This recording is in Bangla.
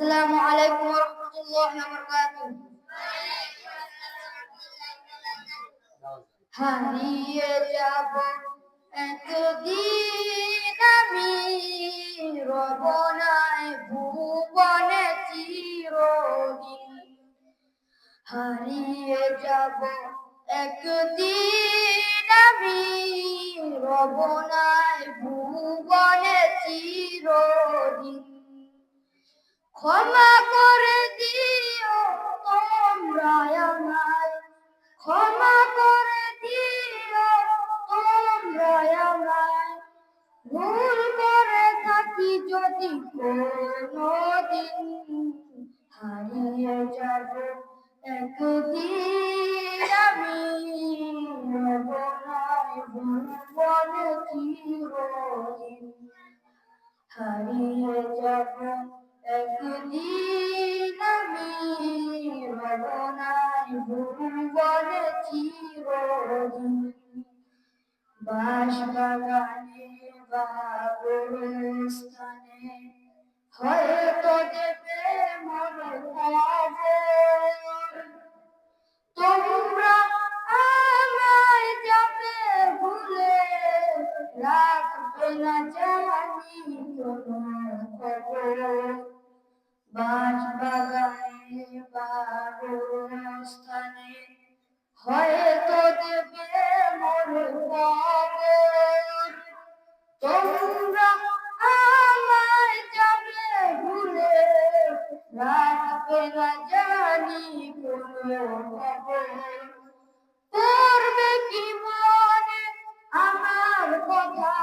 আলাইকুম ওয়া রাহমাতুল্লাহি ওয়া বারাকাতুহু। হারিয়ে যাব একদিন আমি রবনায় ভুবনে চিরদিন। হারিয়ে যাব একদিন আমি রবনায় ভুবনে চিরদিন ক্ষমা করে দিও তোমরা আমায়। ক্ষমা করে দিও তোমরা আমায়। ভুল করে থাকি যদি কোনদিন, হারিয়ে যাব একদিন আমি। হারিয়ে যাব একদিন আমি রবনায় ভুবনে চিরদিন। বাস বাগানে বা স্থানে হয়তো দেবে মনে তোমরা আমায় যাবে ভুলে রাখবে না জানি কোনো খবর। বাঁশ বাগানে বা স্থানে হয়তো দেবে খবর তোমরা আমায় যাবে ভুলে, রাখবে না জানি কোনো কি মনে আমার কথা?